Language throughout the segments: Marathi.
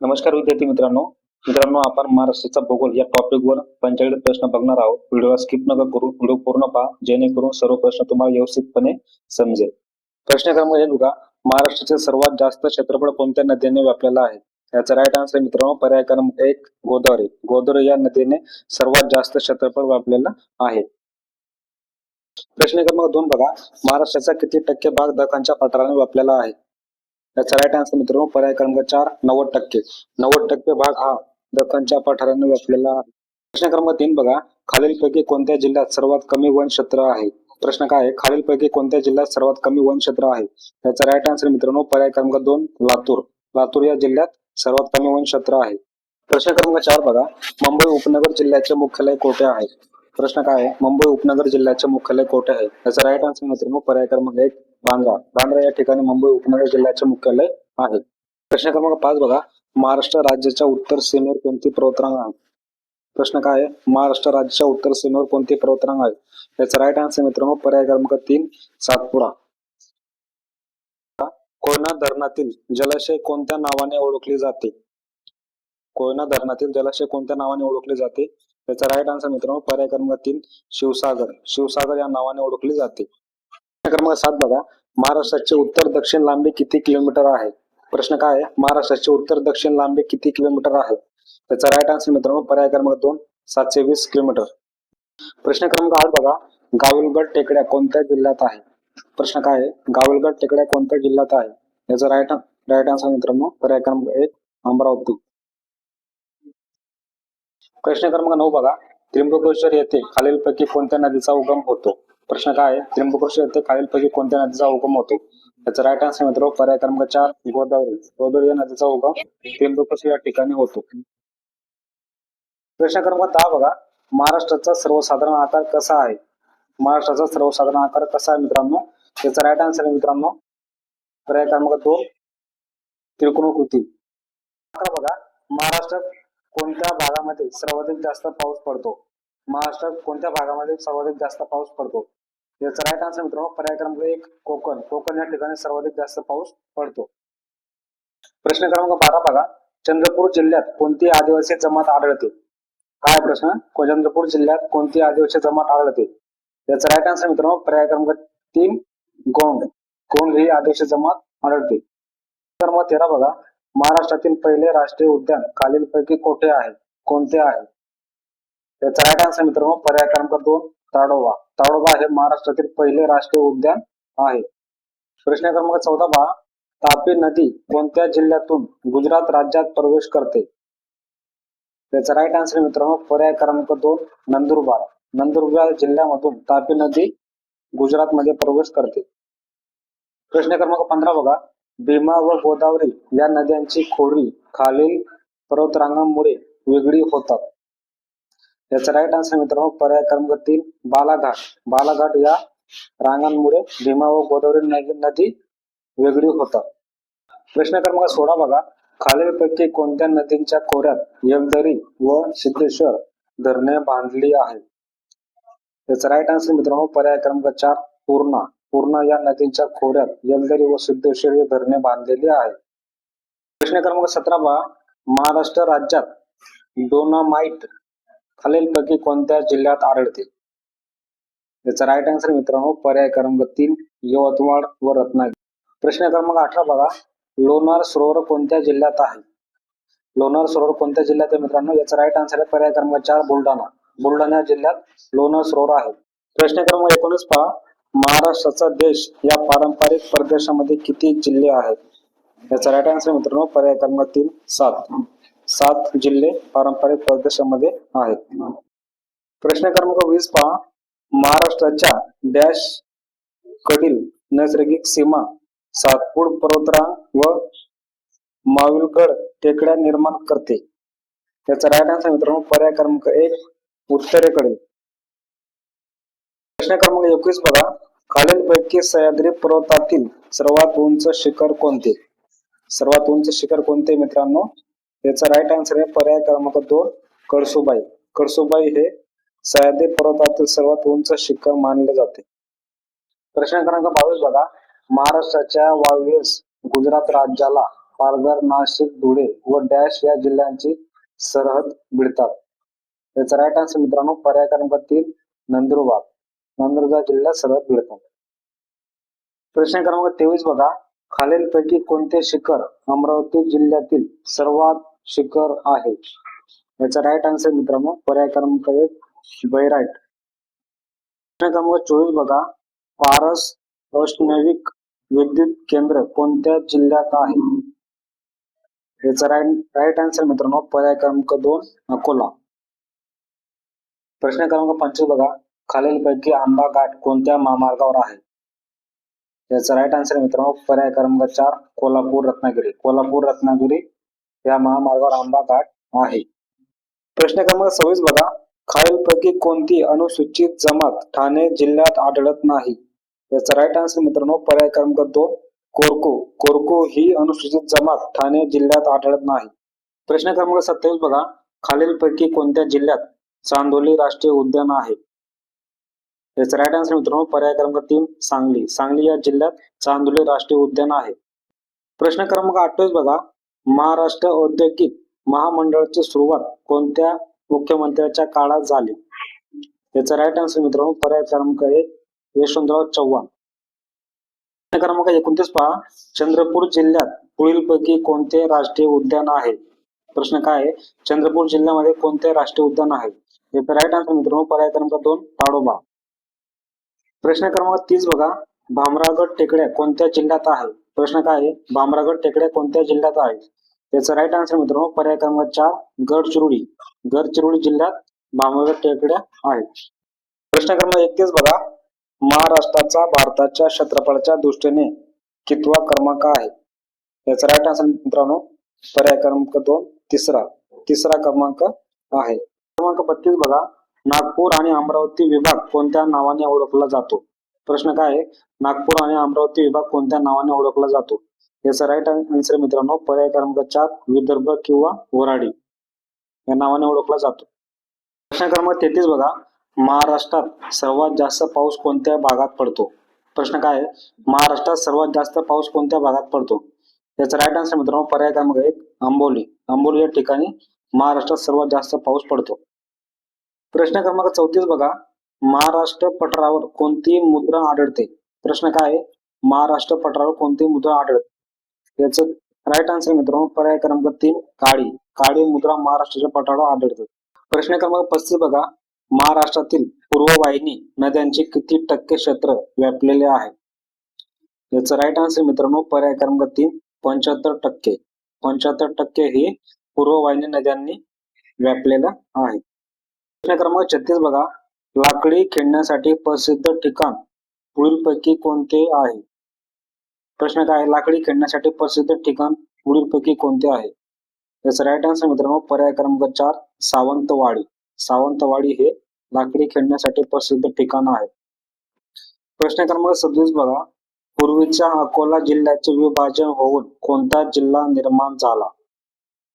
नमस्कार विद्यार्थी मित्रांनो. मित्रांनो आपण महाराष्ट्राचा भूगोल या टॉपिक वर प्रश्न बघणार आहोत. व्हिडिओ स्किप नका करू. व्हिडिओ पूर्ण पहा जेणेकरून सर्व प्रश्न तुम्हाला व्यवस्थितपणे समजेल. प्रश्न क्रमांक एक बघा. महाराष्ट्राचे सर्वात जास्त क्षेत्रफळ कोणत्या नदीने व्यापलेला आहे? याचा राईट आन्सर मित्रांनो पर्याय क्रमांक एक गोदावरी. गोदावरी या नदीने सर्वात जास्त क्षेत्रफळ व्यापलेला आहे. प्रश्न क्रमांक दोन बघा. महाराष्ट्राचा किती टक्के भाग दखानच्या पठाराने व्यापलेला आहे? याचा राईट आन्सर मित्रांनो पर्याय क्रमांक चार नव्वद टक्के. नव्वद टक्के भाग हा दखनच्या पठाराने व्यापलेला आहे. प्रश्न क्रमांक तीन बघा. खालीलपैकी कोणत्या जिल्ह्यात सर्वात कमी वन क्षेत्र आहे? प्रश्न काय आहे? खालीलपैकी कोणत्या जिल्ह्यात सर्वात कमी वन क्षेत्र आहे याचा राईट आन्सर मित्रांनो पर्याय क्रमांक दोन लातूर. लातूर या जिल्ह्यात सर्वात कमी वन क्षेत्र आहे. प्रश्न क्रमांक चार बघा. मुंबई उपनगर जिल्ह्याचे मुख्यालय कोठे आहे? प्रश्न काय आहे? मुंबई उपनगर जिल्ह्याचे मुख्यालय कोठे आहे? याचा राईट आन्सर मित्रांनो पर्याय क्रमांक एक बांद्रा बांद्रा या ठिकाणी मुंबई उपनगर जिल्ह्याचे मुख्यालय आहे. प्रश्न क्रमांक पाच बघा. महाराष्ट्र राज्याच्या उत्तर सीमेवर कोणती पर्वतरांग आहे? प्रश्न काय आहे? महाराष्ट्र राज्याच्या उत्तर सीमेवर कोणती पर्वतरांग आहे? याचा राईट आन्सर मित्रांनो पर्याय क्रमांक तीन सातपुडा. कोयना धरणातील जलाशय कोणत्या नावाने ओळखले जाते? कोयना धरणातील जलाशय कोणत्या नावाने ओळखले जाते? त्याचा राईट आन्सर मित्रांनो पर्याय क्रमांक तीन शिवसागर. शिवसागर या नावाने ओळखले जाते. क्रमांक सात बघा. महाराष्ट्राचे उत्तर दक्षिण लांबी किती किलोमीटर आहे? प्रश्न काय आहे? महाराष्ट्राचे उत्तर दक्षिण लांबी किती किलोमीटर आहे? त्याचा राईट आन्सर मित्रांनो पर्याय क्रमांक दोन सातशे वीस किलोमीटर. प्रश्न क्रमांक आठ बघा. गाविलगड टेकड्या कोणत्या जिल्ह्यात आहे? प्रश्न काय आहे? गाविलगड टेकड्या कोणत्या जिल्ह्यात आहे? याचा राईट राईट आन्सर मित्रांनो पर्याय क्रमांक एक अमरावती. प्रश्न क्रमांक नऊ बघा. त्र्यंबकेश्वर येथे खालीलपैकी कोणत्या नदीचा उगम होतो? प्रश्न काय आहे? त्र्यंबकेश्वर येथे खालीलपैकी कोणत्या नदीचा उगम होतो? त्याचा राईट आन्सर मित्र पर्याय क्रमांक चार गोदावरी. गोदावरी या नदीचा उगम त्र्यंबकेश्वर या ठिकाणी होतो. प्रश्न क्रमांक दहा बघा. महाराष्ट्राचा सर्वसाधारण आकार कसा आहे? महाराष्ट्राचा सर्वसाधारण आकार कसा आहे मित्रांनो? त्याचा राईट आन्सर आहे मित्रांनो. पर्याय क्रमांक दोन त्रिकोणकृती. अकरा बघा. महाराष्ट्रात कोणत्या भागामध्ये सर्वाधिक जास्त पाऊस पडतो? महाराष्ट्रात कोणत्या भागामध्ये सर्वाधिक जास्त पाऊस पडतो? याचा राईट आन्सर मित्रांनो? पर्याय क्रमांक एक कोकण कोकण या ठिकाणी सर्वाधिक जास्त पाऊस पडतो. प्रश्न क्रमांक बारा बघा. चंद्रपूर जिल्ह्यात कोणती आदिवासी जमात आढळते? काय प्रश्न? चंद्रपूर जिल्ह्यात कोणती आदिवासी जमात आढळते? याचा राईट आन्सर मित्रांनो? पर्याय क्रमांक तीन गोंड. गोंड ही आदिवासी जमात आढळते. तर मग तेरा बघा. महाराष्ट्रातील पहिले राष्ट्रीय उद्यान खालीलपैकी कोठे आहे? कोणते आहे? याचा राईट आन्सर मित्रांनो? पर्याय क्रमांक दोन ताडोबा. ताडोबा हे महाराष्ट्रातील पहिले राष्ट्रीय उद्यान आहे. प्रश्न क्रमांक चौदा पहा. तापी नदी कोणत्या जिल्ह्यातून गुजरात राज्यात प्रवेश करते? त्याचा राईट आन्सर मित्रांनो पर्याय क्रमांक दोन नंदुरबार. नंदुरबार जिल्ह्यामधून तापी नदी गुजरात मध्ये प्रवेश करते. प्रश्न क्रमांक पंधरा बघा. भीमा व गोदावरी या नद्यांची खोरी खालील पर्वतरांगांमुळे वेगळी होतात. याचा राईट आन्सर मित्रांनो पर्याय क्रमांक तीन बालाघाट. बालाघाट या रांगांमुळे भीमा व गोदावरी नदी नदी वेगळी होतात. प्रश्न क्रमांक सोळा बघा. खालीलपैकी कोणत्या नदींच्या खोऱ्यात यमदरी व सिद्धेश्वर धरणे बांधली आहेत? त्याचा राईट आन्सर मित्रांनो पर्याय क्रमांक चार पूर्णा. पूर्णा या नदींच्या खोऱ्यात यलदरी व सिद्धेश्वर हे धरणे बांधलेली आहेत. प्रश्न क्रमांक सतरा बघा. महाराष्ट्र राज्यात डोनामाइट खालीलपैकी कोणत्या जिल्ह्यात आढळते याचा राईट आन्सर मित्रांनो पर्याय क्रमांक तीन यवतमाळ व रत्नागिरी. प्रश्न क्रमांक अठरा बघा. लोणार सरोवर कोणत्या जिल्ह्यात आहे? लोणार सरोवर कोणत्या जिल्ह्यात आहे मित्रांनो? याचा राईट आन्सर आहे पर्याय क्रमांक चार बुलढाणा. बुलढाणा जिल्ह्यात लोणार सरोवर आहे. प्रश्न क्रमांक एकोणीस पहा. महाराष्ट्राचा देश या पारंपरिक प्रदेशामध्ये किती जिल्हे आहेत? याचा राईट आन्सर मित्रांनो पर्याय क्रमांक तीन सात. सात जिल्हे पारंपरिक प्रदेशामध्ये आहेत. प्रश्न क्रमांक वीस पहा. महाराष्ट्राच्या डॅश कडील नैसर्गिक सीमा सातपूर पर्वतरांग व माविलगड टेकड्या निर्माण करते. याचा राईट आन्सर मित्रांनो पर्याय क्रमांक एक उत्तरेकडे प्रश्न क्रमांक एकवीस बघा. खालीलपैकी सह्याद्री पर्वतातील सर्वात उंच शिखर कोणते? सर्वात उंच शिखर कोणते मित्रांनो? याचा राईट आन्सर आहे पर्याय क्रमांक दोन कळसुबाई. कळसुबाई हे सह्याद्री पर्वतातील सर्वात उंच शिखर मानले जाते. प्रश्न क्रमांक बावीस बघा. महाराष्ट्राच्या वायव्येस गुजरात राज्याला पालघर नाशिक धुळे व डॅश या जिल्ह्यांची सरहद भिडतात याचा राईट आन्सर मित्रांनो पर्याय क्रमांक तीन नंदुरबार. नंदुरबार जिल्ह्यात सरहद भिडतात प्रश्न क्रमांक तेवीस बघा. खालीलपैकी कोणते शिखर अमरावती जिल्ह्यातील सर्वात शिखर आहे. याचा राईट आन्सर मित्रांनो पर्याय क्रमांक एक बैराट प्रश्न क्रमांक चोवीस बघा. पारस औष्णविक विद्युत केंद्र कोणत्या जिल्ह्यात आहे? याचा राईट राईट आन्सर मित्रांनो पर्याय क्रमांक दोन अकोला. प्रश्न क्रमांक पंचवीस बघा. खालीलपैकी आंबा घाट कोणत्या महामार्गावर आहे? याचा राईट आन्सर मित्रांनो पर्याय क्रमांक चार कोल्हापूर रत्नागिरी. कोल्हापूर रत्नागिरी या महामार्गावर आंबा घाट आहे. प्रश्न क्रमांक सव्वीस बघा. खालीलपैकी कोणती अनुसूचित जमात ठाणे जिल्ह्यात आढळत नाही? याचा राईट आन्सर मित्रांनो पर्याय क्रमांक दोन कोरको. कोरको ही अनुसूचित जमात ठाणे जिल्ह्यात आढळत नाही. प्रश्न क्रमांक सत्तावीस बघा. खालीलपैकी कोणत्या जिल्ह्यात चांदोली राष्ट्रीय उद्यान आहे? याचा राईट आन्सर मित्रांनो पर्याय क्रमांक तीन सांगली. सांगली या जिल्ह्यात चांदोली राष्ट्रीय उद्यान आहे. प्रश्न क्रमांक अठ्ठावीस बघा. महाराष्ट्र औद्योगिक महामंडळाची सुरुवात कोणत्या मुख्यमंत्र्याच्या काळात झाली? याचा राईट आन्सर मित्रांनो पर्याय क्रमांक एक यशवंतराव चव्हाण. क्रमांक एकोणतीस पहा. चंद्रपूर जिल्ह्यात पुढीलपैकी कोणते राष्ट्रीय उद्यान आहे? प्रश्न काय आहे? चंद्रपूर जिल्ह्यामध्ये कोणते राष्ट्रीय उद्यान आहे? याचा राईट आन्सर मित्रांनो पर्याय क्रमांक दोन ताडोबा. प्रश्न क्रमांक तीस बघा. भामरागड टेकड्या कोणत्या जिल्ह्यात आहे? प्रश्न काय आहे? भामरागड टेकड्या कोणत्या जिल्ह्यात आहे याचा राईट आन्सर मित्रांनो पर्याय क्रमांक चार गडचिरोली गडचिरोली जिल्ह्यात भामरागड टेकड्या आहेत. प्रश्न क्रमांक एकतीस बघा. महाराष्ट्राचा भारताच्या क्षेत्रफळाच्या दृष्टीने कितवा क्रमांक आहे? याचा राईट आन्सर मित्रांनो पर्याय क्रमांक दोन तिसरा. तिसरा क्रमांक आहे. क्रमांक बत्तीस बघा. नागपूर आणि अमरावती विभाग कोणत्या नावाने ओळखला जातो? प्रश्न काय आहे? नागपूर आणि अमरावती विभाग कोणत्या नावाने ओळखला जातो? याचा राईट आन्सर मित्रांनो. पर्याय क्रमांक चार विदर्भ किंवा वराडी या नावाने ओळखला जातो. प्रश्न क्रमांक तेहतीस बघा. महाराष्ट्रात सर्वात जास्त पाऊस कोणत्या भागात पडतो? प्रश्न काय आहे? महाराष्ट्रात सर्वात जास्त पाऊस कोणत्या भागात पडतो? याचा राईट आन्सर मित्रांनो. पर्याय क्रमांक एक आंबोली. आंबोली या ठिकाणी महाराष्ट्रात सर्वात जास्त पाऊस पडतो. प्रश्न क्रमांक चौतीस बघा. महाराष्ट्र पठारावर कोणती मुद्रा आढळते? प्रश्न काय आहे? महाराष्ट्र पठारावर कोणती मुद्रा आढळते? याच राईट आन्सर मित्रांनो पर्याय क्रमांक तीन काळी. काळी मुद्रा महाराष्ट्राच्या पठारावर आढळते. प्रश्न क्रमांक पस्तीस बघा. महाराष्ट्रातील पूर्ववाहिनी नद्यांचे किती टक्के क्षेत्र व्यापलेले आहे? याचं राईट आन्सर मित्रांनो पर्याय क्रमांक तीन पंच्याहत्तर टक्के. पंच्याहत्तर टक्के हे पूर्ववाहिनी नद्यांनी व्यापलेलं आहे. प्रश्न क्रमांक छत्तीस बघा. लाकडी खेळण्यासाठी प्रसिद्ध ठिकाण पुढीलपैकी कोणते आहे? प्रश्न काय आहे? लाकडी खेळण्यासाठी प्रसिद्ध ठिकाण पुढीलपैकी कोणते आहे? याचा राईट आन्सर मित्रांनो पर्याय क्रमांक चार सावंतवाडी. सावंतवाडी हे लाकडी खेळण्यासाठी प्रसिद्ध ठिकाण आहे. प्रश्न क्रमांक सदतीस बघा. पूर्वीच्या अकोला जिल्ह्याचे विभाजन होऊन कोणता जिल्हा निर्माण झाला?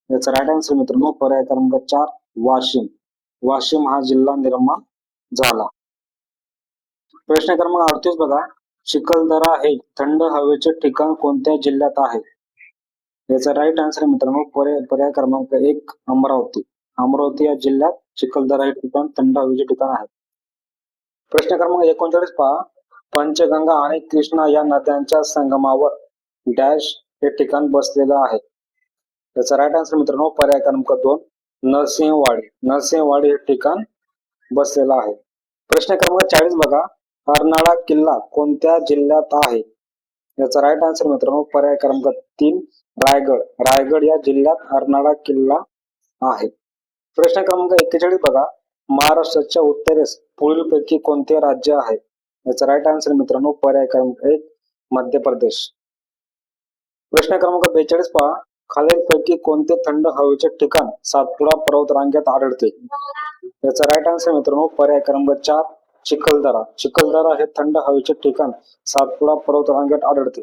याचा राईट आन्सर मित्रांनो पर्याय क्रमांक चार वाशिम. वाशिम हा जिल्हा निर्माण झाला. प्रश्न क्रमांक अडतीस बघा. चिखलदरा हे थंड हवेचे ठिकाण कोणत्या जिल्ह्यात आहे? याचा राईट आन्सर मित्रांनो पर्याय पर्याय क्रमांक एक अमरावती. अमरावती या जिल्ह्यात चिखलदरा हे ठिकाण थंड हवेचे ठिकाण आहे. प्रश्न क्रमांक एकोणचाळीस पहा. पंचगंगा आणि कृष्णा या नद्यांच्या संगमावर डॅश हे ठिकाण बसलेलं आहे. याचा राईट आन्सर मित्रांनो पर्याय क्रमांक दोन नरसिंहवाडी. नरसिंहवाडी हे ठिकाण बसलेला आहे. प्रश्न क्रमांक चाळीस बघा. अर्नाळा किल्ला कोणत्या जिल्ह्यात आहे? याचा राईट आन्सर मित्रांनो पर्याय क्रमांक तीन रायगड. रायगड या जिल्ह्यात अर्नाळा किल्ला आहे. प्रश्न क्रमांक एक्केचाळीस बघा. महाराष्ट्राच्या उत्तरेस पुढीलपैकी कोणते राज्य आहे? याचा राईट आन्सर मित्रांनो पर्याय क्रमांक एक मध्य प्रदेश. प्रश्न क्रमांक बेचाळीस पहा. खालीलपैकी कोणते थंड हवेचे ठिकाण सातपुडा पर्वत रांगेत आढळते? याचा राईट आन्सर मित्रांनो पर्याय क्रमांक चार चिखलदरा. चिखलदरा हे थंड हवेचे ठिकाण सातपुडा पर्वतरांगात आढळते.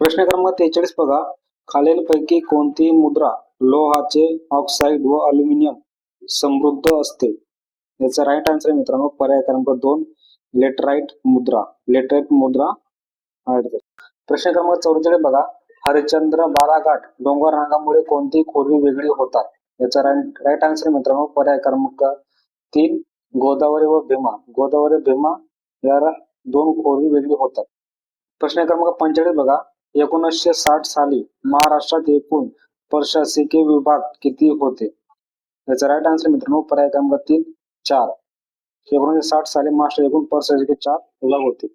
प्रश्न क्रमांक तेचाळीस बघा. खालीलपैकी कोणती मुद्रा लोहाचे ऑक्साईड व अल्युमिनियम समृद्ध असते? याचा राईट आन्सर मित्रांनो पर्याय क्रमांक दोन लेटराईट मुद्रा. लेटराईट मुद्रा आढळते. प्रश्न क्रमांक चौवेचाळीस बघा. हरिश्चंद्र बालाघाट डोंगर रांगामुळे कोणती खोरी वेगळी होतात? याचा राईट आन्सर मित्रांनो पर्याय. क्रमांक तीन गोदावरी व भीमा. गोदावरी भीमा या दोन खोरी वेगळी होतात. प्रश्न क्रमांक पंचेचाळीस बघा. एकोणीसशे साठ साली महाराष्ट्रात एकूण प्रशासकीय विभाग किती होते? याचा राईट आन्सर मित्रांनो पर्याय क्रमांक तीन चार. एकोणीसशे साठ साली महाराष्ट्र एकूण प्रशासकीय चार विभाग होते.